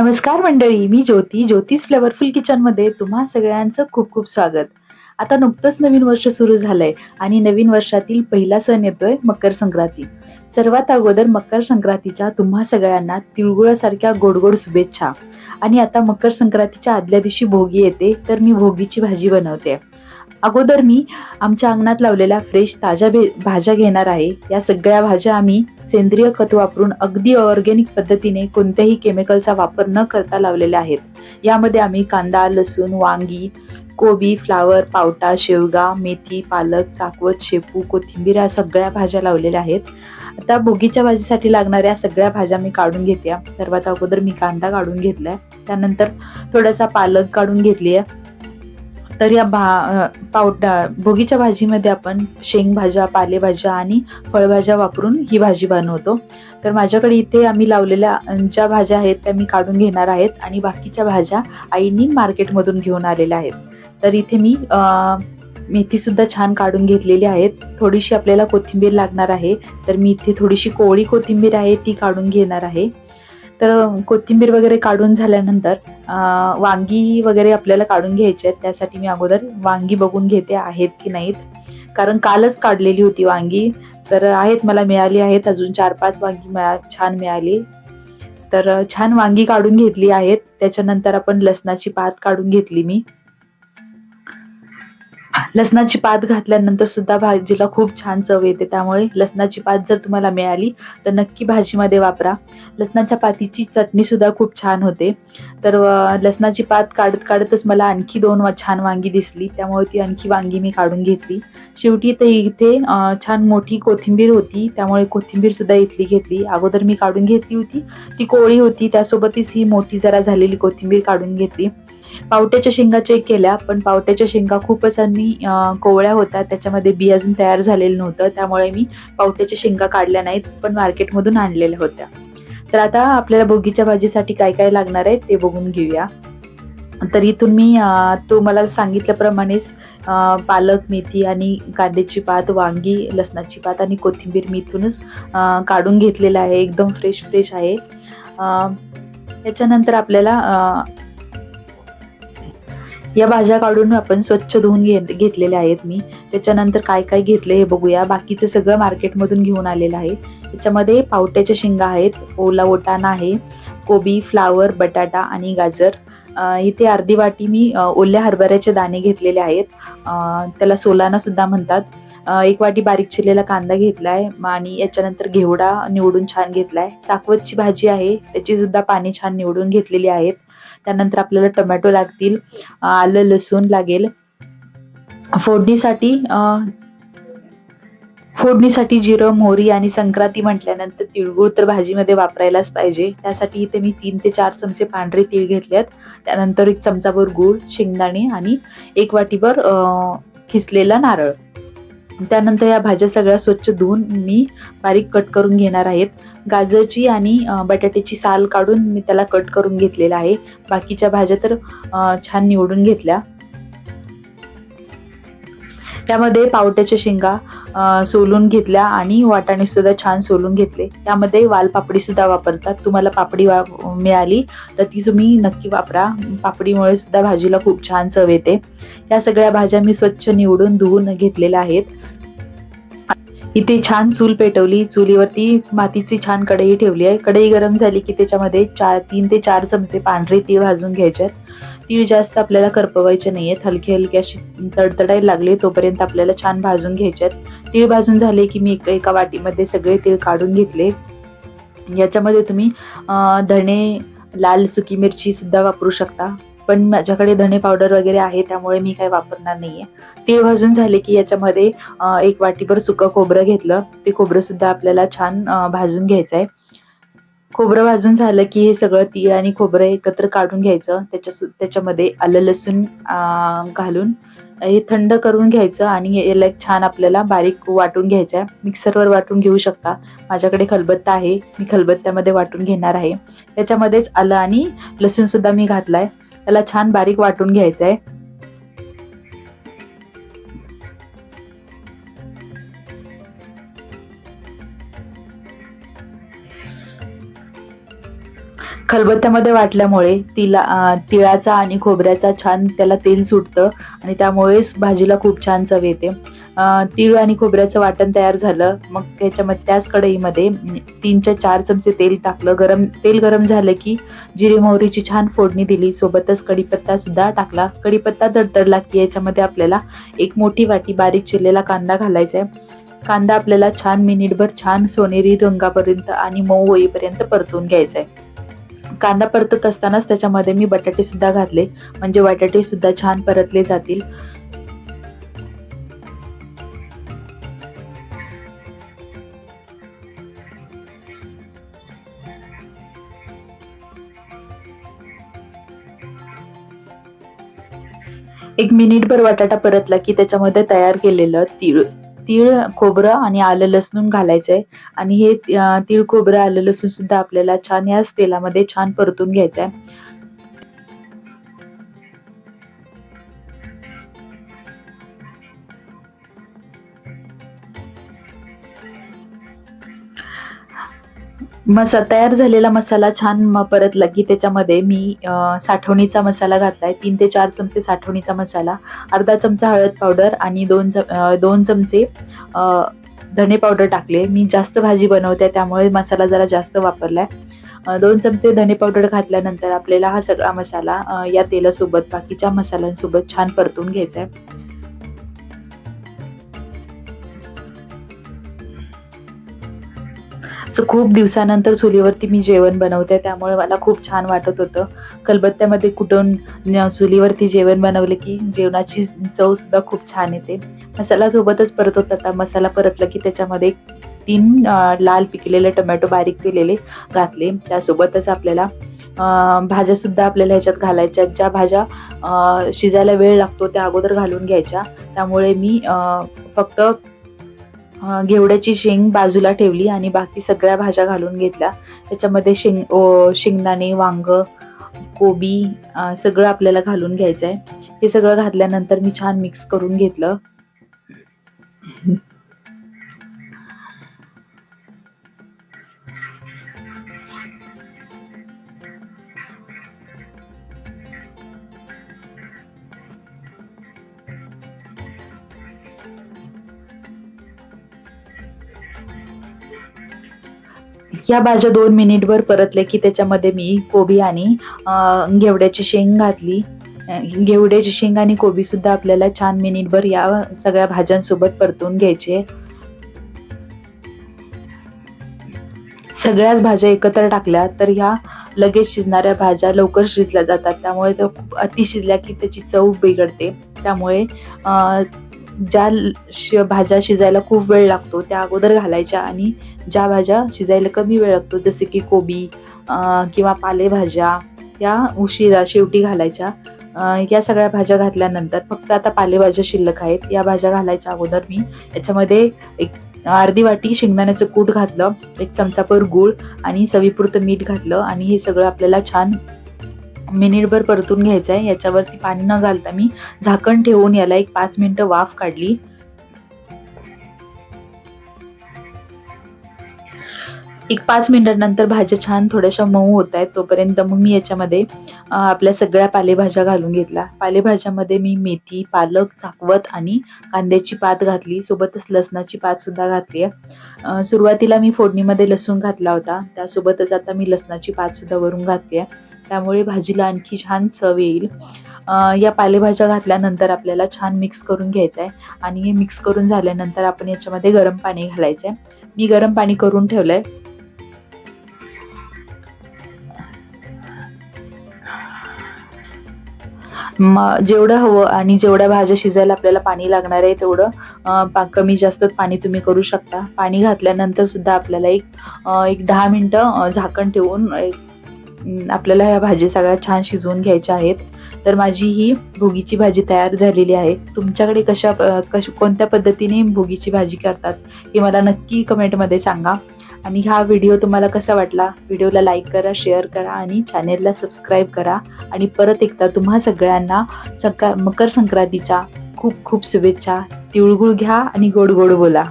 नमस्कार मंडळी मी ज्योती. ज्योतीस फ्लेवरफुल किचनमध्ये तुम्हा सगळ्यांचं खूप खूप स्वागत. आता नुकतंच नवीन वर्ष सुरू झालंय आणि नवीन वर्षातील पहिला सण येतोय मकर संक्रांती. सर्वात अगोदर मकर संक्रांतीच्या तुम्हा सगळ्यांना तिळगुळासारख्या गोड गोड शुभेच्छा. आणि आता मकर संक्रांतीच्या आदल्या दिवशी भोगी येते तर मी भोगीची भाजी बनवते. अगोदर मी आमच्या अंगणात लावलेल्या फ्रेश ताज्या भे भाज्या घेणार आहे. या सगळ्या भाज्या आम्ही सेंद्रिय खत वापरून अगदी ऑर्गॅनिक पद्धतीने कोणत्याही केमिकलचा वापर न करता लावलेल्या आहेत. यामध्ये आम्ही कांदा लसूण वांगी कोबी फ्लावर पावटा शेवगा मेथी पालक चाकवत शेपू कोथिंबीर या सगळ्या भाज्या लावलेल्या आहेत. आता भोगीच्या भाजीसाठी लागणाऱ्या सगळ्या भाज्या मी काढून घेते. सर्वात अगोदर मी कांदा काढून घेतलाय. त्यानंतर थोडासा पालक काढून घेतली आहे तर या भा पावटा भोगीच्या भाजीमध्ये आपण शेंगभाज्या पालेभाज्या आणि फळभाज्या वापरून ही भाजी बनवतो. तर माझ्याकडे इथे आम्ही लावलेल्या ज्या भाज्या आहेत त्या मी काढून घेणार आहेत आणि बाकीच्या भाज्या आईनी मार्केटमधून घेऊन आलेल्या आहेत. तर इथे मी मेथीसुद्धा छान काढून घेतलेली आहेत. थोडीशी आपल्याला कोथिंबीर लागणार आहे. तर मी इथे थोडीशी कोवळी कोथिंबीर आहे ती काढून घेणार आहे. तर कोथिंबीर वगैरे काढून झाल्यानंतर वांगी वगैरे आपल्याला काढून घ्यायचे आहेत. त्यासाठी मी अगोदर वांगी बघून घेते आहेत की नाहीत. कारण कालच काढलेली होती वांगी. तर आहेत मला मिळाली आहेत. अजून चार पाच वांगी मिळा छान मिळाली. तर छान वांगी काढून घेतली आहेत. त्याच्यानंतर आपण लसणाची पात काढून घेतली मी. लसणाची पात घातल्यानंतर सुद्धा भाजीला खूप छान चव येते. त्यामुळे लसणाची पात जर तुम्हाला मिळाली तर नक्की भाजीमध्ये वापरा. लसणाच्या पातीची चटणी सुद्धा खूप छान होते. तर लसणाची पात काढत काढतच मला आणखी दोन छान वांगी दिसली. त्यामुळे ती आणखी वांगी मी काढून घेतली. शेवटी ते इथे छान मोठी कोथिंबीर होती. त्यामुळे कोथिंबीर सुद्धा इथली घेतली. अगोदर मी काढून घेतली होती. ती कोळी होती. त्यासोबतच ही मोठी जरा झालेली कोथिंबीर काढून घेतली. पावट्याच्या शेंगा चेक केल्या पण पावट्याच्या शेंगा खूपच आणि कोवळ्या होत्या त्याच्यामध्ये बी अजून तयार झालेलं नव्हतं. त्यामुळे मी पावट्याच्या शेंगा काढल्या नाहीत पण मार्केटमधून आणलेल्या होत्या. तर आता आपल्याला भोगीच्या भाजीसाठी काय काय लागणार आहे ते बघून घेऊया. तर इथून मी तो मला सांगितल्याप्रमाणेच पालक मेथी आणि कांद्याची पात वांगी लसणाची पात आणि कोथिंबीर मी इथूनच काढून घेतलेलं आहे. एकदम फ्रेश फ्रेश आहे. त्याच्यानंतर आपल्याला या भाज्या काढून आपण स्वच्छ धुवून घे घेतलेल्या आहेत मी. त्याच्यानंतर काय काय घेतले हे बघूया. बाकीचं सगळं मार्केटमधून घेऊन आलेलं आहे. त्याच्यामध्ये पावट्याच्या शेंगा आहेत. ओला ओटाणा आहे कोबी फ्लावर बटाटा आणि गाजर. इथे अर्धी वाटी मी ओल्या हरभऱ्याचे दाणे घेतलेले आहेत. त्याला सोलाना सुद्धा म्हणतात. एक वाटी बारीक चिरलेला कांदा घेतला आहे आणि याच्यानंतर घेवडा निवडून छान घेतला आहे चाकवतची भाजी आहे. त्याची सुद्धा पाणी छान निवडून घेतलेली आहेत. त्यानंतर आपल्याला टोमॅटो लागतील आलं लसूण लागेल. फोडणीसाठी फोडणीसाठी जिरं मोहरी आणि संक्रांती म्हटल्यानंतर तिळगुळ तर भाजीमध्ये वापरायलाच पाहिजे. त्यासाठी इथे मी तीन ते चार चमचे पांढरे तीळ घेतलेत. त्यानंतर एक चमचाभर गूळ शेंगदाणे आणि एक वाटीभर खिसलेला नारळ. त्यानंतर या भाज्या सगळ्या स्वच्छ धुवून मी बारीक कट करून घेणार आहेत. गाजरची आणि बटाट्याची साल काढून मी त्याला कट करून घेतलेला आहे. बाकीच्या भाज्या तर छान निवडून घेतल्या. त्यामध्ये पावट्याच्या शेंगा सोलून घेतल्या आणि वाटाणे सुद्धा छान सोलून घेतले. त्यामध्ये वालपापडी सुद्धा वापरतात. तुम्हाला पापडी वा मिळाली तर ती तुम्ही नक्की वापरा. पापडीमुळे सुद्धा भाजीला खूप छान चव येते. या सगळ्या भाज्या मी स्वच्छ निवडून धुवून घेतलेल्या आहेत. इथे छान चूल पेटवली. चुलीवरती मातीची छान कढई ठेवली आहे. कढई गरम झाली की त्याच्यामध्ये चार तीन ते चार चमचे पांढरे तीळ भाजून घ्यायचे आहेत. तीळ जास्त आपल्याला करपवायचे नाही आहेत हलके हलके अशी तडतडायला लागले तोपर्यंत आपल्याला छान भाजून घ्यायचे आहेत. तीळ भाजून झाले की मी एका वाटीमध्ये सगळे तीळ काढून घेतले. याच्यामध्ये तुम्ही धणे लाल सुकी मिरची सुद्धा वापरू शकता. पण माझ्याकडे धणे पावडर वगैरे आहे त्यामुळे मी काही वापरणार नाहीये. तीळ भाजून झाले की याच्यामध्ये एक वाटीभर सुकं खोबरं घेतलं. ते खोबरं सुद्धा आपल्याला छान भाजून घ्यायचं आहे खोबरं भाजून झालं की हे सगळं तीळ आणि खोबरं एकत्र काढून घ्यायचं. त्याच्या त्याच्यामध्ये आलं लसूण घालून. हे थंड करून घ्यायचं आणि याला एक छान आपल्याला बारीक वाटून घ्यायचं आहे मिक्सरवर वाटून घेऊ शकता. माझ्याकडे खलबत्ता आहे. मी खलबत्त्यामध्ये वाटून घेणार आहे. त्याच्यामध्येच आलं आणि लसूणसुद्धा मी घातला आहे त्याला छान बारीक वाटून घ्यायचं आहे खलबत्त्यामध्ये वाटल्यामुळे तिला तिळाचा आणि खोबऱ्याचा छान त्याला तेल सुटतं आणि त्यामुळेच भाजीला खूप छान चव येते. तीळ आणि खोबऱ्याचं वाटण तयार झालं. मग त्याच्यामध्ये त्याच कढईमध्ये तीनच्या चार चमचे तेल टाकलं. गरम तेल गरम झालं की जिरे मोहरीची छान फोडणी दिली. सोबतच कढीपत्ता सुद्धा टाकला. कढीपत्ता दडदडला की याच्यामध्ये आपल्याला एक मोठी वाटी बारीक चिरलेला कांदा घालायचा आहे कांदा आपल्याला छान मिनिटभर छान सोनेरी रंगापर्यंत आणि मऊ होईपर्यंत परतून घ्यायचा आहे कांदा परतत असतानाच त्याच्यामध्ये मी बटाटे सुद्धा घातले. म्हणजे बटाटे सुद्धा छान परतले जातील. एक मिनिटभर बटाटा परतला की त्याच्यामध्ये तयार केलेलं तीळ. तीळ खोबरं आणि आलं लसूण घालायचंय. आणि हे तीळ खोबरं आलं लसूण सुद्धा आपल्याला छान याच तेलामध्ये छान परतून घ्यायचंय. मसा तयार झालेला मसाला छान म- परतला की त्याच्यामध्ये मी साठवणीचा मसाला घातलाय. तीन ते चार चमचे साठवणीचा मसाला अर्धा चमचा हळद पावडर आणि दोन चम- दोन चमचे धने पावडर टाकले. मी जास्त भाजी बनवते त्यामुळे मसाला जरा जास्त वापरलाय. आहे दोन चमचे धने पावडर घातल्यानंतर आपल्याला हा सगळा मसाला या तेलासोबत बाकीच्या मसाल्यांसोबत छान परतून घ्यायचा आहे खूप दिवसानंतर चुलीवरती मी जेवण बनवते त्यामुळे मला खूप छान वाटत होतं. कलबत्त्यामध्ये कुठून चुलीवरती जेवण बनवले की जेवणाची चव सुद्धा खूप छान येते. मसाला सोबतच परतत होता मसाला परतला की त्याच्यामध्ये तीन लाल पिकलेले टोमॅटो बारीक केलेले घातले. त्यासोबतच आपल्याला भाज्यासुद्धा आपल्याला ह्याच्यात घालायच्या ज्या भाज्या शिजायला वेळ लागतो त्या अगोदर घालून घ्यायच्या. त्यामुळे मी फक्त घेवड्याची शेंग बाजूला ठेवली आणि बाकी सगळ्या भाज्या घालून घेतल्या. त्याच्यामध्ये शेंग ओ, शेंगदाणे वांग कोबी सगळं आपल्याला घालून घ्यायचं आहे हे सगळं घातल्यानंतर मी छान मिक्स करून घेतलं. या भाज्या दोन मिनिटभर परतले की त्याच्यामध्ये मी कोबी आणि घेवड्याची शेंग घातली. घेवड्याची शेंग आणि कोबी सुद्धा आपल्याला छान मिनिटभर या सगळ्या भाज्यांसोबत परतून घ्यायचे. सगळ्याच भाज्या एकत्र टाकल्या तर ह्या लगेच शिजणाऱ्या भाज्या लवकर शिजल्या जातात. त्यामुळे त्या अति शिजल्या की त्याची चव बिघडते. त्यामुळे ज्या ल- श- भाज्या शिजायला खूप वेळ लागतो त्या अगोदर घालायच्या आणि ज्या भाज्या शिजायला कमी वेळ लागतो जसे की कोबी किंवा पालेभाज्या या उशिरा शेवटी घालायच्या. या सगळ्या भाज्या घातल्यानंतर फक्त आता पालेभाज्या शिल्लक आहेत. या भाज्या घालायच्या अगोदर मी याच्यामध्ये एक अर्धी वाटी शेंगदाण्याचं कूट घातलं एक चमचाभर गूळ आणि चवीपुरतं मीठ घातलं आणि हे सगळं आपल्याला छान मिनिटभर परतून घ्यायचं आहे. याच्यावरती पाणी न घालता मी झाकण ठेवून याला एक पाच मिनिटं वाफ काढली. एक पाच मिनिटांनंतर भाज्या छान थोड्याशा मऊ होत आहेत. तोपर्यंत मग मी याच्यामध्ये आपल्या सगळ्या पालेभाज्या घालून घेतल्या. पालेभाज्यामध्ये मी मेथी पालक चाकवत आणि कांद्याची पात घातली. सोबतच लसणाची पात सुद्धा घातली आहे. सुरुवातीला मी फोडणीमध्ये लसूण घातला होता. त्यासोबतच आता मी लसणाची पात सुद्धा वरून घातली आहे. त्यामुळे भाजीला आणखी छान चव येईल. या पालेभाज्या घातल्यानंतर आपल्याला छान मिक्स करून घ्यायचं आहे आणि हे मिक्स करून झाल्यानंतर आपण याच्यामध्ये गरम पाणी घालायचं आहे मी गरम पाणी करून ठेवलंय. म- जेवढं हवं आणि जेवढ्या भाज्या शिजायला आपल्याला पाणी लागणार आहे तेवढं पा- कमी जास्त पाणी तुम्ही करू शकता. पाणी घातल्यानंतर सुद्धा आपल्याला एक एक दहा मिनटं झाकण ठेवून एक आपल्याला ह्या भाजी सगळ्या छान शिजवून घ्यायच्या आहेत. तर माझी ही भोगीची भाजी तयार झालेली आहे. तुमच्याकडे कशा कश कोणत्या पद्धतीने भोगीची भाजी करतात हे मला नक्की कमेंटमध्ये सांगा. आणि हा व्हिडिओ तुम्हाला कसा वाटला? व्हिडिओला लाईक करा शेअर करा आणि चॅनेलला सबस्क्राईब करा. आणि परत एकदा तुम्हा सगळ्यांना सका मकर संक्रांतीच्या खूप खूप शुभेच्छा. तिळगुळ घ्या आणि गोड गोड बोला.